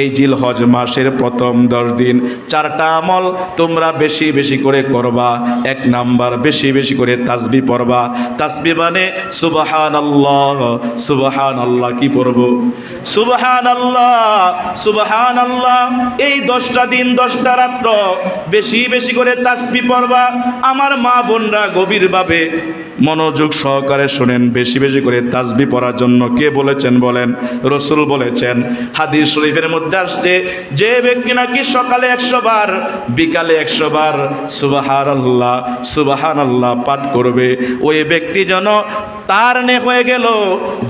এই জিল হজ মাসের প্রথম দশ দিন, চারটা আমল তোমরা বেশি বেশি করে করবা, এক নাম্বার বেশি বেশি করে তাসবি পড়বা। তাসবি মানে সুবাহান আল্লাহ সুবাহান আল্লাহ কি পড়ব? সুবাহান আল্লাহ সুবাহান আল্লাহ এই দশটা দিন, দশটা রাত্র বেশি বেশি করে তাসবি পড়বা। আমার মা বোনরা গভীরভাবে মনোযোগ সহকারে শুনেন, বেশি বেশি করে তাসবি পড়ার জন্য কে বলেছেন বলেন? রসুল বলেছেন, হাদিস শরীফের মধ্যে আসছে, যে ব্যক্তি নাকি সকালে একশো বার, বিকালে একশো বার সুবাহার আল্লাহ সুবাহান আল্লাহ পাঠ করবে, ওই ব্যক্তি যেন তার নে হয়ে গেল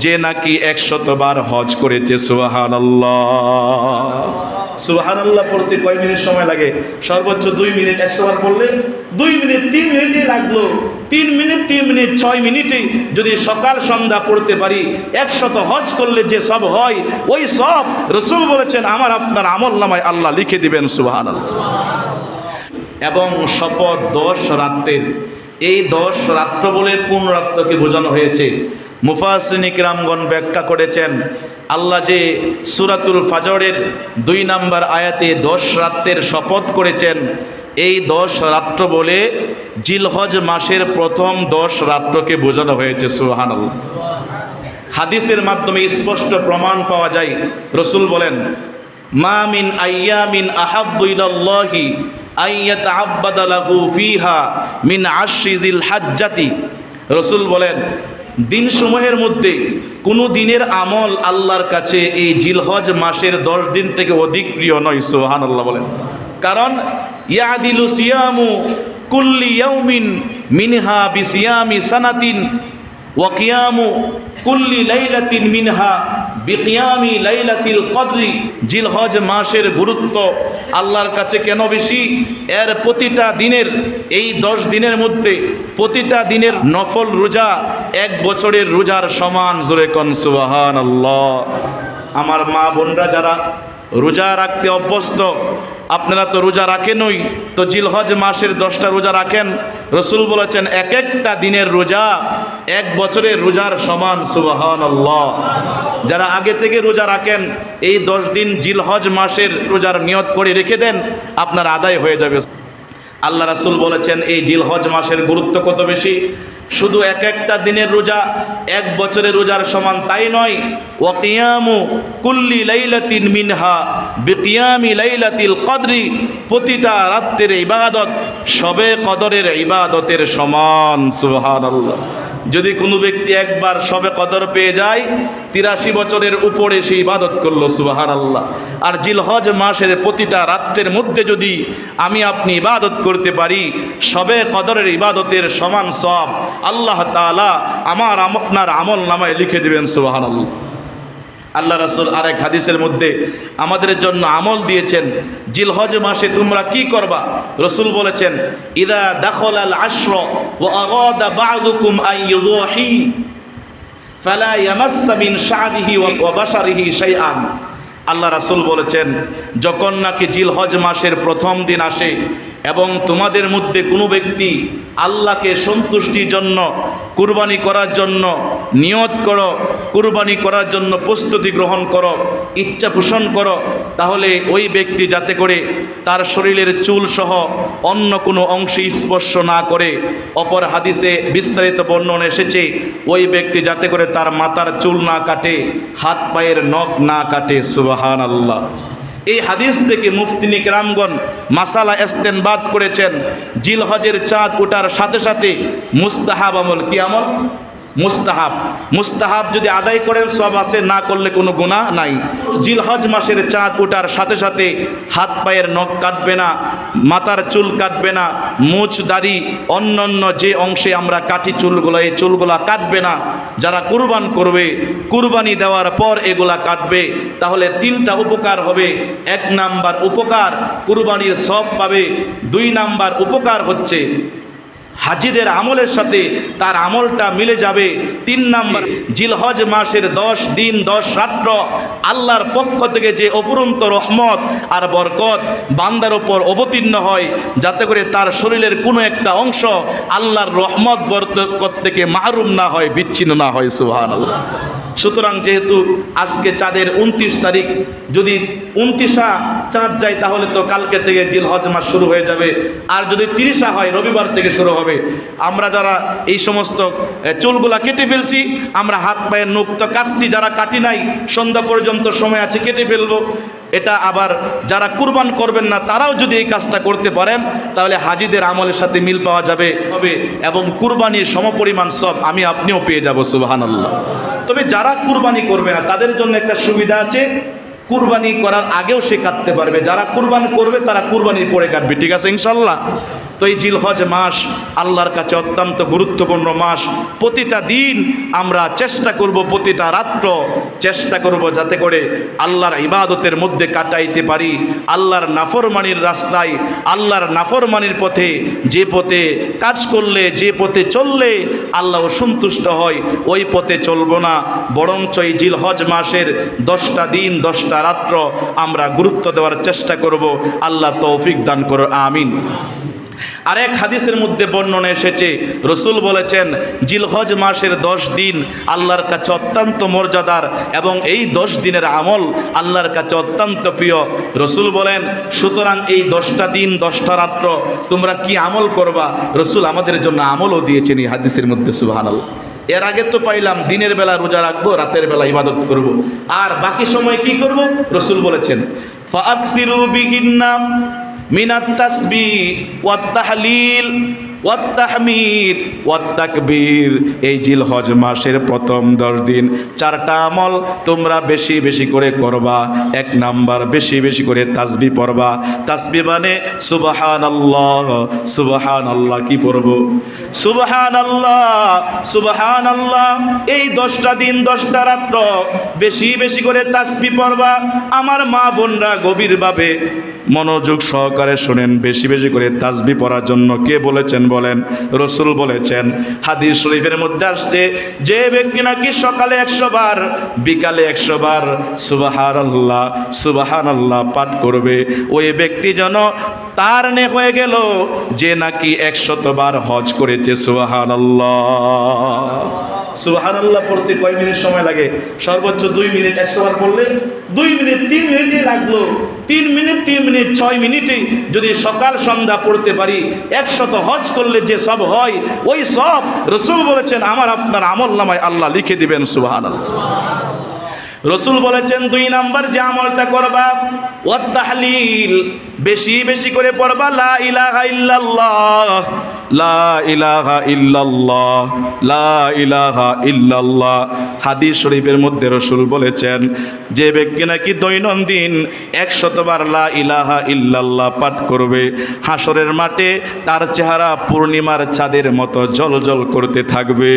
যে নাকি একশতবার হজ করেছে সুবাহান আল্লাহ সুবাহান পড়তে কয় মিনিট সময় লাগে? সর্বোচ্চ দুই মিনিট, একশো বার পড়লে দুই মিনিট, তিন মিনিটে লাগল। তিন মিনিট তিন মিনিট, ছয় মিনিটে যদি সকাল সন্ধ্যা পড়তে পারি, একশত হজ করলে যে সব হয়, ওই সব রসুল বলেছেন, আমার আপনার আমল নামায় আল্লাহ লিখে দিবেন সুবাহান এবং শপথ দশ রাত্রের। এই দশ রাত্র বলে কোন রাত্রকে বোঝানো হয়েছে? মুফাসিনিক রামগণ ব্যাখ্যা করেছেন, আল্লাহ যে সুরাতুল ফাজরের দুই নাম্বার আয়াতে দশ রাত্রের শপথ করেছেন, এই দশ রাত্র বলে জিলহজ মাসের প্রথম দশ রাত্রকে বোঝানো হয়েছে সুহান হাদিসের মাধ্যমে স্পষ্ট প্রমাণ পাওয়া যায়, রসুল বলেন, মা মিন আইয়ামিন আহাব্বুইলাল্লাহি আইয়াত আব্বাদালাহু ফিহা মিন আশিজিল হাজ্জাতি। রসুল বলেন দিন সময়ের মধ্যে কোনো দিনের আমল আল্লাহর কাছে এই জিলহজ মাসের দশ দিন থেকে অধিক প্রিয় নয় সোহান আল্লাহ বলেন। কারণ, ইয়াদিলু সিয়ামু কুল্লি ইয়াউমিন মিনহা বিসিয়ামি সানাতিন ওয়াকিয়ামু কুল্লি লাইলাতিন মিনহা বিকিয়ামি লাইলাতিল কদরি, জিলহজ মাসের গুরুত্ব আল্লাহর কাছে কেন বেশি? এর প্রতিটা দিনের, এই দশ দিনের মধ্যে প্রতিটা দিনের নফল রোজা এক বছরের রোজার সমান জোরে কন সুবাহান আমার মা বোনরা যারা রোজা রাখতে অভ্যস্ত, আপনারা তো রোজা রাখেনই, তো জিলহজ মাসের দশটা রোজা রাখেন। রসুল বলেছেন, এক একটা দিনের রোজা এক বছরের রোজার সমান সুবাহান আল্লাহ যারা আগে থেকে রোজা রাখেন, এই দশ দিন জিলহজ মাসের রোজার নিয়ত করে রেখে দেন, আপনার আদায় হয়ে যাবে। আল্লাহ রাসুল বলেছেন, এই জিলহজ মাসের গুরুত্ব কত বেশি? শুধু এক একটা দিনের রোজা, এক বছরের রোজার সমান তাই নয়। ওয়াকিয়ামু কুল্লি লাইলাতিন মিনহা, বিকিয়ামি লাইলাতিল কদরি, প্রতিটা রাত্রের ইবাদত সবে কদরের ইবাদতের সমান, সুবহানাল্লাহ। যদি কোনো ব্যক্তি একবার সবে কদর পেয়ে যায়, তিরাশি বছরের উপরে সে ইবাদত করল সুবাহার আল্লাহ আর জিলহজ মাসের প্রতিটা রাত্রের মধ্যে যদি আমি আপনি ইবাদত করতে পারি, সবে কদরের ইবাদতের সমান সব আল্লাহ তালা আমার আপনার আমল নামায় লিখে দিবেন সুবাহান আল্লাহ আল্লাহ রাসুল আরেক হাদিসের মধ্যে আমাদের জন্য আমল দিয়েছেন, জিলহজ মাসে তোমরা কি করবা? রসুল বলেছেন, ইদা দাখল আল আশ্র ও আগাদা বাদুকুম আই ইউহি ফালা ইয়ামাসসা মিন ওয়া বাশারিহি শাইআন। আল্লাহ রাসূল বলেছেন, যখন নাকি জিলহজ মাসের প্রথম দিন আসে এবং তোমাদের মধ্যে কোনো ব্যক্তি আল্লাহকে সন্তুষ্টির জন্য, কুরবানি করার জন্য নিয়ত করো, কুরবানি করার জন্য প্রস্তুতি গ্রহণ করো, ইচ্ছা পোষণ করো, তাহলে ওই ব্যক্তি যাতে করে তার শরীরের চুল সহ অন্য কোনো অংশে স্পর্শ না করে, অপর হাদিসে বিস্তারিত বর্ণন এসেছে, ওই ব্যক্তি যাতে করে তার মাথার চুল না কাটে, হাত পায়ের নখ না কাটে সুবাহান আল্লাহ এই হাদিস থেকে মুফতি নিকরামগণ মাসালা এস্তেনবাদ করেছেন। জিলহজের চাঁদ ওঠার সাথে সাথে মুস্তাহাব আমল কি আমল? মুস্তাহাব। মুস্তাহাব যদি আদায় করেন, সব আছে, না করলে কোনো গুণা নাই। জিলহজ মাসের চাঁদ ওঠার সাথে সাথে হাত পায়ের নখ কাটবে না, মাথার চুল কাটবে না, মুছ দাড়ি, অন্য অন্য যে অংশে আমরা কাটি চুলগুলো, এই চুলগুলা কাটবে না। যারা কুরবান করবে, কুরবানি দেওয়ার পর এগুলা কাটবে। তাহলে তিনটা উপকার হবে। এক নাম্বার উপকার, কুরবানির সব পাবে। দুই নাম্বার উপকার হচ্ছে হাজিদের আমলের সাথে তার আমলটা মিলে যাবে। তিন নাম্বার, জিলহজ মাসের দশ দিন, দশ রাত্র আল্লাহর পক্ষ থেকে যে অপুরন্ত রহমত আর বরকত বান্দার ওপর অবতীর্ণ হয়, যাতে করে তার শরীরের কোনো একটা অংশ আল্লাহর রহমত বরকত থেকে মাহরুম না হয়, বিচ্ছিন্ন না হয় সুহান আল্লাহ সুতরাং যেহেতু আজকে চাঁদের উনত্রিশ তারিখ, যদি উনত্রিশা চাঁদ যায় তাহলে তো কালকে থেকে জিল হজ মাস শুরু হয়ে যাবে। আর যদি তিরিশা হয়, রবিবার থেকে শুরু হবে। আমরা যারা এই সমস্ত চুলগুলা কেটে ফেলছি, আমরা হাত পায়ের নুক্ত কাটছি যারা কাটি নাই, সন্ধ্যা পর্যন্ত সময় আছে, কেটে ফেলব। এটা আবার যারা কুরবান করবেন না, তারাও যদি এই কাজটা করতে পারেন, তাহলে হাজিদের আমলের সাথে মিল পাওয়া যাবে, হবে। এবং কুরবানির সমপরিমাণ সব আমি আপনিও পেয়ে যাব সুবাহান তবে যারা কুরবানি করবে না, তাদের জন্য একটা সুবিধা আছে কুরবানি করার আগেও সে কাটতে পারবে। যারা কুরবান করবে, তারা কুরবানির পরে কাটবে ঠিক আছে ইনশাল্লাহ তো এই জিলহজ মাস আল্লাহর কাছে অত্যন্ত গুরুত্বপূর্ণ মাস। প্রতিটা দিন আমরা চেষ্টা করব প্রতিটা রাত্র চেষ্টা করব যাতে করে আল্লাহর ইবাদতের মধ্যে কাটাইতে পারি। আল্লাহর নাফরমানির রাস্তায়, আল্লাহর নাফরমানির পথে, যে পথে কাজ করলে, যে পথে চললে আল্লাহ সন্তুষ্ট হয়, ওই পথে চলবো না। বরঞ্চ এই জিলহজ মাসের দশটা দিন, দশটা রাত্র আমরা গুরুত্ব দেওয়ার চেষ্টা করব। আল্লাহ তৌফিক দান করো আমিন। আরেক হাদিসের মধ্যে বর্ণনা এসেছে, রসুল বলেছেন, জিলহজ মাসের দশ দিন আল্লাহর কাছে অত্যন্ত মর্যাদার এবং এই দশ দিনের আমল আল্লাহর কাছে অত্যন্ত প্রিয়। রসুল বলেন, সুতরাং এই দশটা দিন, দশটা রাত্র তোমরা কি আমল করবা? রসুল আমাদের জন্য আমলও দিয়েছেন এই হাদিসের মধ্যে সুবাহানাল এর আগে তো পাইলাম দিনের বেলা রোজা রাখব, রাতের বেলা ইবাদত করব। আর বাকি সময় কি করব রসুল বলেছেন ফাকসিরু বিহিন্নাম মিনাত তাসবি ওয়াত তাহলিল ওয়াত তাহমিদ ওয়াত তাকবীর এই জিলহজ মাসের প্রথম দশ দিন, চারটা আমল তোমরা বেশি বেশি করে করবা, এক নাম্বার বেশি বেশি করে তাসবি পড়বা। তাসবি মানে সুবহান আল্লাহ সুবহান আল্লাহ কি পড়ব? সুবহান আল্লাহ সুবহান আল্লাহ এই দশটা দিন, দশটা রাত্র বেশি বেশি করে তাসবি পড়বা। আমার মা বোনরা গভীরভাবে মনোযোগ সহকারে শুনেন, বেশি বেশি করে তাসবি পড়ার জন্য কে বলেছেন বলেন, রসুল বলেছেন, হাদিস শরীফের মধ্যে আসছে, যে ব্যক্তি নাকি সকালে একশো বার, বিকালে একশো বার সুবাহার আল্লাহ সুবাহান আল্লাহ পাঠ করবে, ওই ব্যক্তি যেন তার নে হয়ে গেল যে নাকি একশত বার হজ করেছে সুবাহান আল্লাহ সুবাহান আল্লাহ পড়তে কয় মিনিট সময় লাগে? সর্বোচ্চ দুই মিনিট, একশো বার পড়লে দুই মিনিট, তিন মিনিটই লাগল। তিন মিনিট তিন মিনিট, ছয় মিনিটে যদি সকাল সন্ধ্যা পড়তে পারি, একশত হজ করলে যে সব হয়, ওই সব রসুল বলেছেন, আমার আপনার আমল নামায় আল্লাহ লিখে দিবেন সুবাহান আল্লাহ রসুল বলেছেন, দুই নাম্বার যে আমলটা করবা তাহলিল বেশি বেশি করে পড়বা, লা ইলাহা ইল্লাল্লাহ, লা ইলাহা ইল্লাল্লাহ, লা ইলাহা ইল্লাল্লাহ। হাদিস শরীফের মধ্যে রসুল বলেছেন, যে ব্যক্তি নাকি দৈনন্দিন একশতবার লা ইলাহা ইল্লাল্লাহ পাঠ করবে, হাসরের মাঠে তার চেহারা পূর্ণিমার চাঁদের মতো জলজল করতে থাকবে।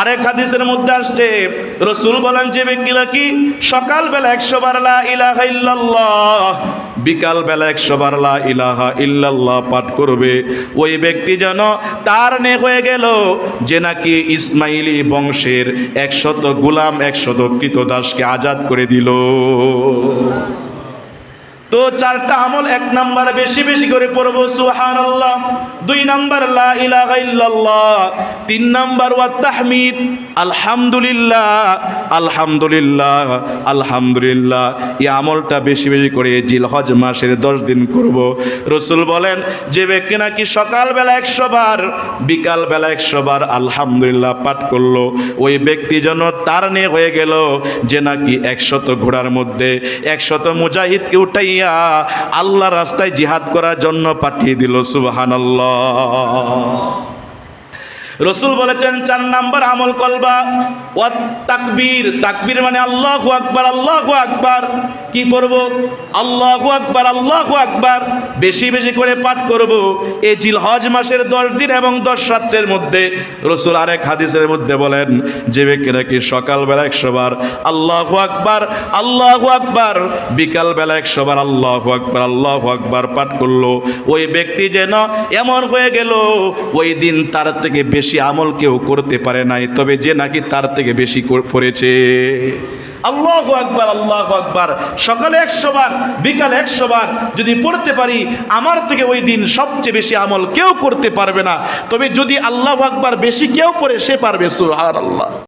আরেক হাদিসের মধ্যে আসছে, রসুল বলেন যে ব্যক্তি নাকি সকালবেলা একশো বার লা ইলাহা ইল্লাল্লাহ বিকাল বেলা একশো বার লা ইলাহা ইল্লাল্লাহ পাঠ করবে, ওই ব্যক্তি যেন তার নে হয়ে গেল যে নাকি ইসমাইলি বংশের একশত গুলাম, একশত কৃতদাসকে আজাদ করে দিল। তো চারটা আমল এক নাম্বার বেশি বেশি করে পড়ব সুহান আল্লাহ দুই নাম্বার তিন নাম্বার, ওয়া তাহমিদ। আলহামদুলিল্লাহ আলহামদুলিল্লাহ আলহামদুলিল্লাহ। এই আমলটা বেশি বেশি করে জিল জিলহজ মাসের দশ দিন করব। রসুল বলেন, যে ব্যক্তি নাকি সকালবেলা একশো বার, বিকালবেলা একশো বার আলহামদুলিল্লাহ পাঠ করল, ওই ব্যক্তি যেন তার নিয়ে হয়ে গেল যে নাকি একশত ঘোড়ার মধ্যে একশত মুজাহিদকে উঠাইয়া আল্লাহ রাস্তায় জিহাদ করার জন্য পাঠিয়ে দিল সুবাহান রসুল বলেছেন, চার নাম্বার আমল কলবা ও তাকবীর। তাকবীর মানে আল্লাহ আকবার আল্লাহ আকবার। কি করব আল্লাহ আকবার আল্লাহ আকবার। বেশি বেশি করে পাঠ করব। এই জিলহজ মাসের দশ দিন এবং দশ রাত্রের মধ্যে রসুল আরেক হাদিসের মধ্যে বলেন, যে ব্যক্তি নাকি সকালবেলা একশো বার আল্লাহ আকবার আল্লাহ আকবার, বিকালবেলা একশো বার আল্লাহ আকবার আল্লাহ আকবার পাঠ করল, ওই ব্যক্তি যেন এমন হয়ে গেল, ওই দিন তার থেকে বেশি বেশি আমল কেউ করতে পারে নাই, তবে যে নাকি তার থেকে বেশি পড়েছে আল্লাহ আকবার আল্লাহ আকবার। সকালে একশো বার, বিকালে একশো বার যদি পড়তে পারি, আমার থেকে ওই দিন সবচেয়ে বেশি আমল কেউ করতে পারবে না। তবে যদি আল্লাহ আকবার বেশি কেউ পড়ে, সে পারবে সুহার আল্লাহ